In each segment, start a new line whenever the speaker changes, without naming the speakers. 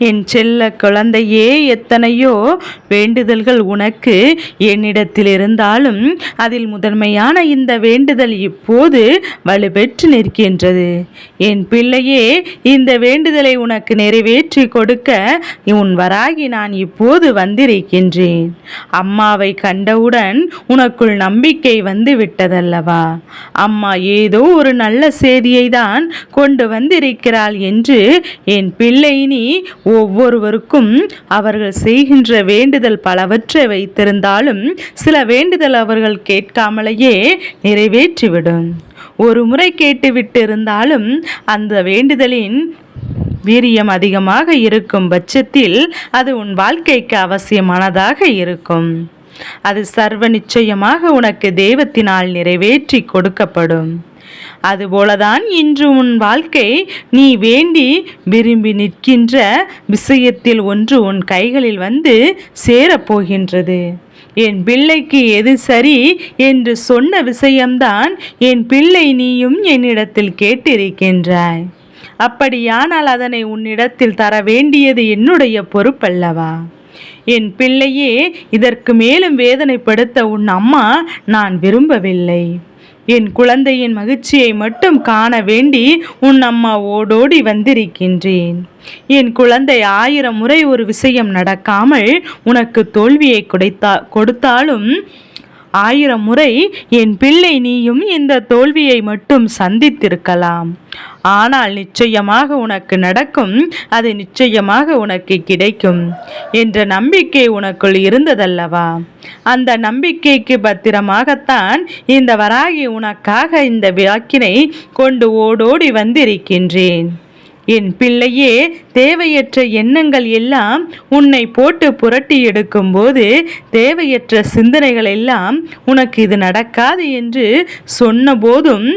என் செல்ல குழந்தையே எத்தனையோ வேண்டுதல்கள் உனக்கு என்னிடத்தில் இருந்தாலும் அதில் முதன்மையான இந்த வேண்டுதல் இப்போது வலுப்பெற்று நிற்கின்றது. என் பிள்ளையே இந்த வேண்டுதலை உனக்கு நிறைவேற்றி கொடுக்க உன் வராகி நான் இப்போது வந்திருக்கின்றேன். அம்மாவை கண்டவுடன் உனக்குள் நம்பிக்கை வந்து விட்டதல்லவா அம்மா ஏதோ ஒரு நல்ல செய்தியை தான் கொண்டு வந்திருக்கிறாள் என்று என் பிள்ளை நீ ஒவ்வொருவருக்கும் அவர்கள் செய்கின்ற வேண்டுதல் பலவற்றை வைத்திருந்தாலும் சில வேண்டுதல் அவர்கள் கேட்காமலேயே நிறைவேற்றிவிடும். ஒரு முறை கேட்டுவிட்டு இருந்தாலும் அந்த வேண்டுதலின் வீரியம் அதிகமாக இருக்கும் பட்சத்தில் அது உன் வாழ்க்கைக்கு அவசியமானதாக இருக்கும். அது சர்வ நிச்சயமாக உனக்கு தெய்வத்தினால் நிறைவேற்றி கொடுக்கப்படும். அதுபோலதான் இன்று உன் வாழ்க்கை. நீ வேண்டி விரும்பி நிற்கின்ற விஷயத்தில் ஒன்று உன் கைகளில் வந்து சேரப்போகின்றது. என் பிள்ளைக்கு எது சரி என்று சொன்ன விஷயம்தான் என் பிள்ளை நீயும் என்னிடத்தில் கேட்டிருக்கின்றாய். அப்படியானால் அதனை உன்னிடத்தில் தர வேண்டியது என்னுடைய பொறுப்பல்லவா? என் பிள்ளையே இதற்கு மேலும் வேதனைப்படுத்த உன் அம்மா நான் விரும்பவில்லை. என் குழந்தையின் மகிழ்ச்சியை மட்டும் காண வேண்டி உன் அம்மா ஓடோடி வந்திருக்கின்றேன். என் குழந்தை ஆயிரம் முறை ஒரு விஷயம் நடக்காமல் உனக்கு தோல்வியை கொடுத்தா கொடுத்தாலும் ஆயிரம் முறை என் பிள்ளை நீயும் இந்த தோல்வியை மட்டும் சந்தித்திருக்கலாம். ஆனால் நிச்சயமாக உனக்கு நடக்கும் அது நிச்சயமாக உனக்கு கிடைக்கும் என்ற நம்பிக்கை உனக்குள் இருந்ததல்லவா? அந்த நம்பிக்கைக்கு பத்திரமாகத்தான் இந்த வராகி உனக்காக இந்த வாக்கினை கொண்டு ஓடோடி வந்திருக்கின்றேன். என் பிள்ளையே தேவையற்ற எண்ணங்கள் எல்லாம் உன்னை போட்டு புரட்டி எடுக்கும்போது தேவையற்ற சிந்தனைகள் எல்லாம் உனக்கு இது நடக்காது என்று சொன்னபோதும்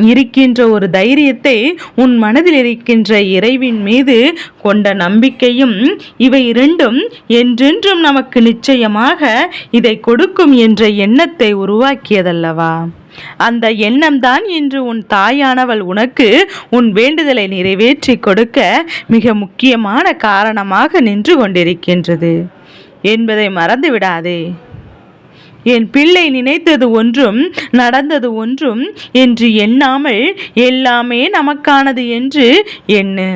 இருக்கின்ற ஒரு தைரியத்தை உன் மனதில் இருக்கின்ற இறைவின் மீது கொண்ட நம்பிக்கையும் இவை இரண்டும் என்றென்றும் நமக்கு நிச்சயமாக இதை கொடுக்கும் என்ற எண்ணத்தை உருவாக்கியதல்லவா? அந்த எண்ணம்தான் இன்று உன் தாயானவள் உனக்கு உன் வேண்டுதலை நிறைவேற்றி கொடுக்க மிக முக்கியமான காரணமாக நின்று கொண்டிருக்கின்றது என்பதை மறந்துவிடாதே என் பிள்ளை நினைத்தது ஒன்றும் நடந்தது ஒன்றும் என்று எண்ணாமல் எல்லாமே நமக்கானது என்று எண்ணு.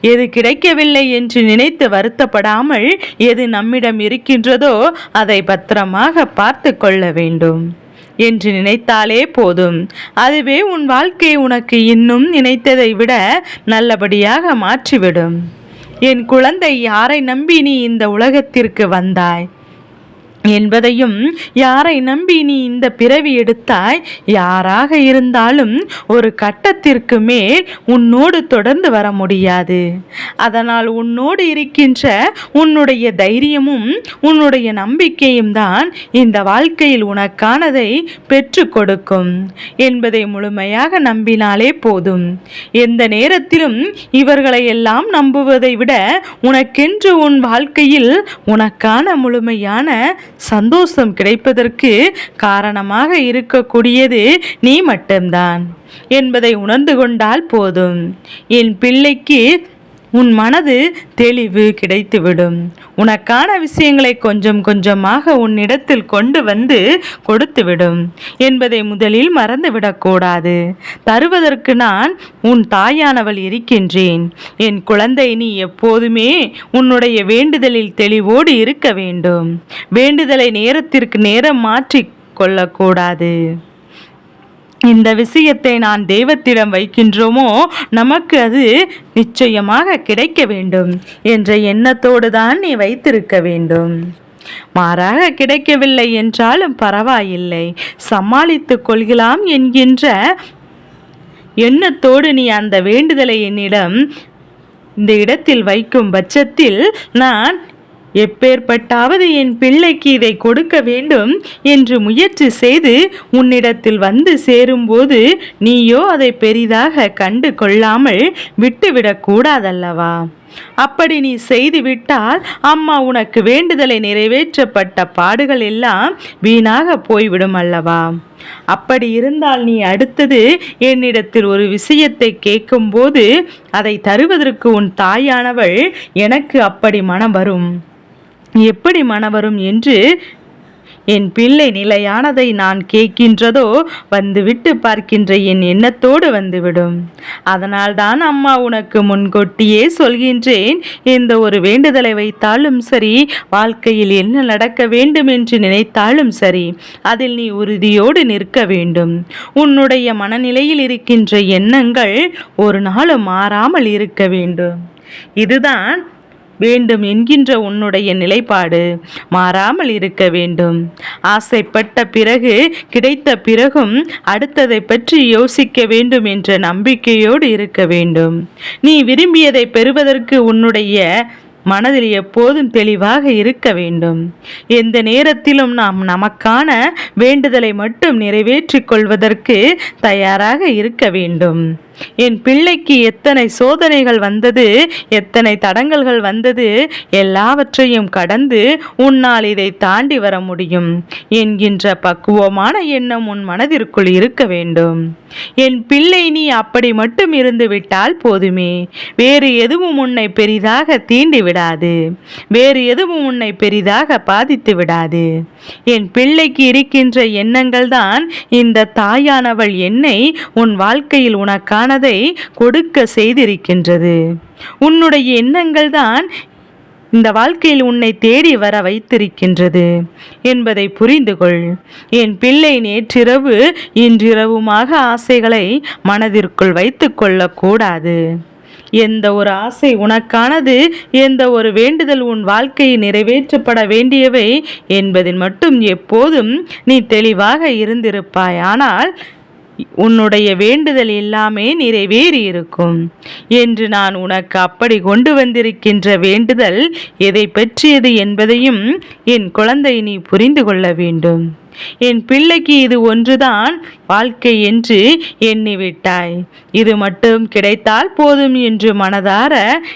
எது கிடைக்கவில்லை என்று நினைத்து வருத்தப்படாமல் எது நம்மிடம் இருக்கின்றதோ அதை பத்திரமாக பார்த்து கொள்ள வேண்டும். என்று நினைத்தாலே போதும். அதுவே உன் வாழ்க்கை உனக்கு இன்னும் நினைத்ததை விட நல்லபடியாக மாற்றிவிடும். என் குழந்தை யாரை நம்பி நீ இந்த உலகத்திற்கு வந்தாய்? என்பதையும் யாரை நம்பி நீ இந்த பிறவி எடுத்தாய்? யாராக இருந்தாலும் ஒரு கட்டத்திற்கு மேல் உன்னோடு தொடர்ந்து வர முடியாது. அதனால் உன்னோடு இருக்கின்ற உன்னுடைய தைரியமும் உன்னுடைய நம்பிக்கையும் தான் இந்த வாழ்க்கையில் உனக்கானதை பெற்று கொடுக்கும் என்பதை முழுமையாக நம்பினாலே போதும். எந்த நேரத்திலும் இவர்களை எல்லாம் நம்புவதை விட உனக்கென்று உன் வாழ்க்கையில் உனக்கான முழுமையான சந்தோஷம் கிடைப்பதற்கு காரணமாக இருக்கக்கூடியது நீ மட்டும்தான் என்பதை உணர்ந்து கொண்டால் போதும். என் பிள்ளைக்கு உன் மனது தெளிவு கிடைத்துவிடும். உனக்கான விஷயங்களை கொஞ்சம் கொஞ்சமாக உன்னிடத்தில் கொண்டு வந்து கொடுத்துவிடும். என்பதை முதலில் மறந்துவிடக்கூடாது தருவதற்கு நான் உன் தாயானவள் இருக்கின்றேன். என் குழந்தை நீ எப்போதுமே உன்னுடைய வேண்டுதலில் தெளிவோடு இருக்க வேண்டும். வேண்டுதலை நேரத்திற்கு நேரம் மாற்றி கொள்ளக்கூடாது இந்த விஷயத்தை நான் தெய்வத்திடம் வைக்கின்றோமோ? நமக்கு அது நிச்சயமாக கிடைக்க வேண்டும் என்ற எண்ணத்தோடு தான் நீ வைத்திருக்க வேண்டும். மாறாக கிடைக்கவில்லை என்றாலும் பரவாயில்லை. சமாளித்துக் கொள்கலாம் என்கின்ற எண்ணத்தோடு நீ அந்த வேண்டுதலை என்னிடம் இந்த இடத்தில் வைக்கும் பட்சத்தில் நான் எப்பேற்பட்டாவது என் பிள்ளைக்கு இதை கொடுக்க வேண்டும் என்று முயற்சி செய்து உன்னிடத்தில் வந்து சேரும்போது நீயோ அதை பெரிதாக கண்டு கொள்ளாமல் விட்டுவிடக்கூடாதல்லவா அப்படி நீ செய்துவிட்டால் அம்மா உனக்கு வேண்டுதலை நிறைவேற்றப்பட்ட பாடுகள் எல்லாம் வீணாக போய்விடும் அல்லவா? அப்படி இருந்தால் நீ அடுத்தது என்னிடத்தில் ஒரு விஷயத்தை கேட்கும்போது அதை தருவதற்கு உன் தாயானவள் எனக்கு அப்படி மனம் வரும். எப்படி மனவரும் என்று என் பிள்ளை நிலையானதை நான் கேட்கின்றதோ வந்துவிட்டு பார்க்கின்ற என் எண்ணத்தோடு வந்துவிடும். அதனால்தான் அம்மா உனக்கு முன்கொட்டியே சொல்கின்றேன் இந்த ஒரு வேண்டுதலை வைத்தாலும் சரி வாழ்க்கையில் என்ன நடக்க வேண்டும் என்று நினைத்தாலும் சரி அதில் நீ உறுதியோடு நிற்க வேண்டும். உன்னுடைய மனநிலையில் இருக்கின்ற எண்ணங்கள் ஒரு நாளும் மாறாமல் இருக்க வேண்டும். இதுதான் வேண்டும் என்கின்ற உன்னுடைய நிலைப்பாடு மாறாமல் இருக்க வேண்டும். ஆசைப்பட்ட பிறகு கிடைத்த பிறகும் அடுத்ததை பற்றி யோசிக்க வேண்டும் என்ற நம்பிக்கையோடு இருக்க வேண்டும். நீ விரும்பியதை பெறுவதற்கு உன்னுடைய மனதில் எப்போதும் தெளிவாக இருக்க வேண்டும். எந்த நேரத்திலும் நாம் நமக்கான வேண்டுதலை மட்டும் நிறைவேற்றிக் கொள்வதற்கு தயாராக இருக்க வேண்டும். என் பிள்ளைக்கு எத்தனை சோதனைகள் வந்தது எத்தனை தடங்கல்கள் வந்தது எல்லாவற்றையும் கடந்து உன்னால் இதை தாண்டி வர முடியும். என்கின்ற பக்குவமான எண்ணம் உன் மனதிற்குள் இருக்க வேண்டும். என் பிள்ளை நீ அப்படி மட்டும் இருந்து விட்டால் போதுமே. வேறு எதுவும் உன்னை பெரிதாக தீண்டி விடாது. வேறு எதுவும் உன்னை பெரிதாக பாதித்து விடாது. என் பிள்ளைக்கு இருக்கின்ற எண்ணங்கள் தான் இந்த தாயானவள் என்னை உன் வாழ்க்கையில் உனக்கானதை கொடுக்க செய்திருக்கின்றது. உன்னுடைய எண்ணங்கள் தான் இந்த வாழ்க்கையில் உன்னை தேடி வர வைத்திருக்கின்றது என்பதை புரிந்து கொள் என் பிள்ளை நேற்றிரவு இன்றிரவுமாக ஆசைகளை மனதிற்குள் வைத்து கொள்ளக்கூடாது எந்த ஒரு ஆசை உனக்கானது எந்த ஒரு வேண்டுதல் உன் வாழ்க்கையை நிறைவேற்றப்பட வேண்டியவை என்பதில் மட்டும் எப்போதும் நீ தெளிவாக இருந்திருப்பாய். ஆனால் உன்னுடைய வேண்டுதல் எல்லாமே நிறைவேறி இருக்கும். என்று நான் உனக்கு அப்படி கொண்டு வந்திருக்கின்ற வேண்டுதல் எதை பற்றியது என்பதையும் என் குழந்தை நீ புரிந்து கொள்ள வேண்டும். என் பிள்ளைக்கு இது ஒன்றுதான். வாழ்க்கை என்று எண்ணிவிட்டாய். இது மட்டும் கிடைத்தால் போதும் என்று மனதார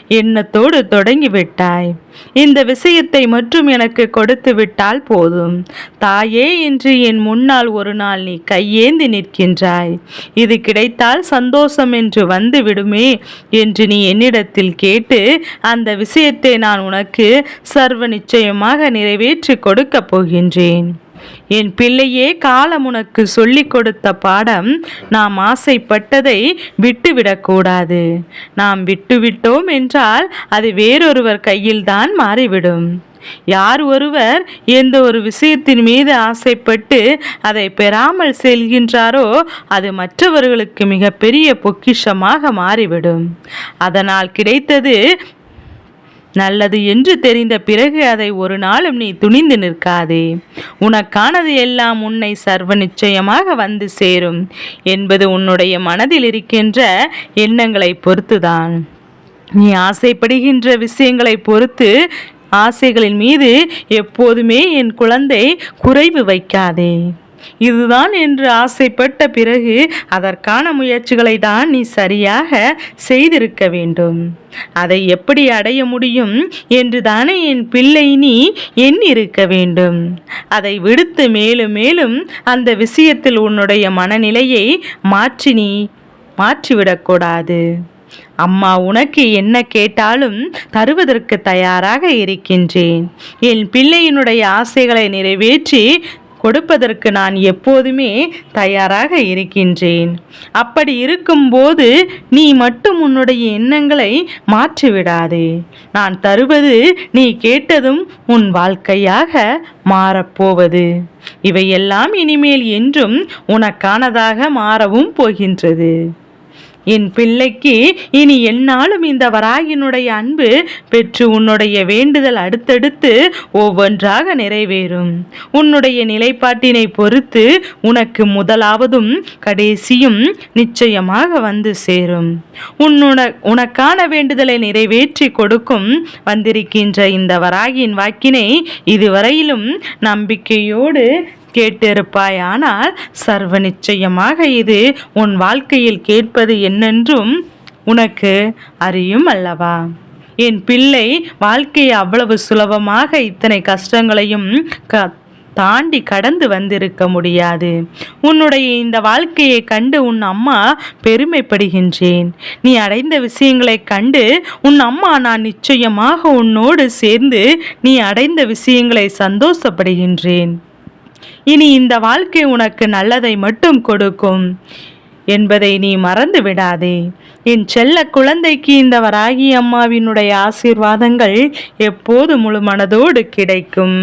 எண்ணத்தோடு தொடங்கிவிட்டாய். இந்த விஷயத்தை மட்டும் எனக்கு கொடுத்து விட்டால் போதும். தாயே என்று என் முன்னால் ஒரு நாள் நீ கையேந்தி நிற்கின்றாய். இது கிடைத்தால் சந்தோஷம் என்று வந்து விடுமே என்று நீ என்னிடத்தில் கேட்டு அந்த விஷயத்தை நான் உனக்கு சர்வ நிச்சயமாக நிறைவேற்றி கொடுக்கப் போகின்றேன். என் பிள்ளையே காலம் உனக்கு சொல்லிக் கொடுத்த பாடம் நாம் ஆசைப்பட்டதை விட்டுவிடக்கூடாது நாம் விட்டுவிட்டோம் என்றால் அது வேறொருவர் கையில்தான் மாறிவிடும். யார் ஒருவர் எந்த ஒரு விஷயத்தின் மீது ஆசைப்பட்டு அதை பெறாமல் செல்கின்றாரோ அது மற்றவர்களுக்கு மிகப்பெரிய பொக்கிஷமாக மாறிவிடும். அதனால் கிடைத்தது நல்லது என்று தெரிந்த பிறகு அதை ஒரு நாளும் நீ துணிந்து நிற்காதே. உனக்கானது எல்லாம் உன்னை சர்வ நிச்சயமாக வந்து சேரும். என்பது உன்னுடைய மனதில் இருக்கின்ற எண்ணங்களை பொறுத்துதான். நீ ஆசைப்படுகின்ற விஷயங்களை பொறுத்து ஆசைகளின் மீது எப்போதுமே என் குழந்தை குறைவு வைக்காதே. இதுதான் என்று ஆசைப்பட்ட பிறகு அதற்கான முயற்சிகளை தான் நீ சரியாக செய்திருக்க வேண்டும். அதை எப்படி அடைய முடியும் என்று தானே என் பிள்ளை நீ எண்ணிருக்க வேண்டும். அதை விடுத்து மேலும் மேலும் அந்த விஷயத்தில் உன்னுடைய மனநிலையை மாற்றி நீ மாற்றிவிடக்கூடாது அம்மா உனக்கு என்ன கேட்டாலும் தருவதற்கு தயாராக இருக்கின்றேன். என் பிள்ளையினுடைய ஆசைகளை நிறைவேற்றி கொடுப்பதற்கு நான் எப்போதுமே தயாராக இருக்கின்றேன். அப்படி இருக்கும்போது நீ மட்டும் உன்னுடைய எண்ணங்களை மாற்றிவிடாதே. நான் தருவது நீ கேட்டதும் உன் வாழ்க்கையாக மாறப்போவது. இவையெல்லாம் இனிமேல் என்றும் உனக்கானதாக மாறவும் போகின்றது. என் பிள்ளைக்கு இனி என்னாலும் இந்த வராயினுடைய அன்பு பெற்று உன்னுடைய வேண்டுதல் அடுத்தடுத்து ஒவ்வொன்றாக நிறைவேறும். உன்னுடைய நிலைப்பாட்டினை பொறுத்து உனக்கு முதலாவதும் கடைசியும் நிச்சயமாக வந்து சேரும். உன்னுட உனக்கான வேண்டுதலை நிறைவேற்றி கொடுக்கும் வந்திருக்கின்ற இந்த வராகியின் வாக்கினை இதுவரையிலும் நம்பிக்கையோடு கேட்டிருப்பாய். ஆனால் சர்வ நிச்சயமாக இது உன் வாழ்க்கையில் கேட்பது என்னென்றும் உனக்கு அறியும் அல்லவா? என் பிள்ளை வாழ்க்கையை அவ்வளவு சுலபமாக இத்தனை கஷ்டங்களையும் க தாண்டி கடந்து வந்திருக்க முடியாது. உன்னுடைய இந்த வாழ்க்கையை கண்டு உன் அம்மா பெருமைப்படுகின்றேன். நீ அடைந்த விஷயங்களைக் கண்டு உன் அம்மா நான் நிச்சயமாக உன்னோடு சேர்ந்து நீ அடைந்த விஷயங்களை சந்தோஷப்படுகின்றேன். இனி இந்த வாழ்க்கை உனக்கு நல்லதை மட்டும் கொடுக்கும் என்பதை நீ மறந்து விடாதே. என் செல்ல குழந்தைக்கு இந்த வராகி அம்மாவினுடைய ஆசீர்வாதங்கள் எப்போது முழு மனதோடு கிடைக்கும்.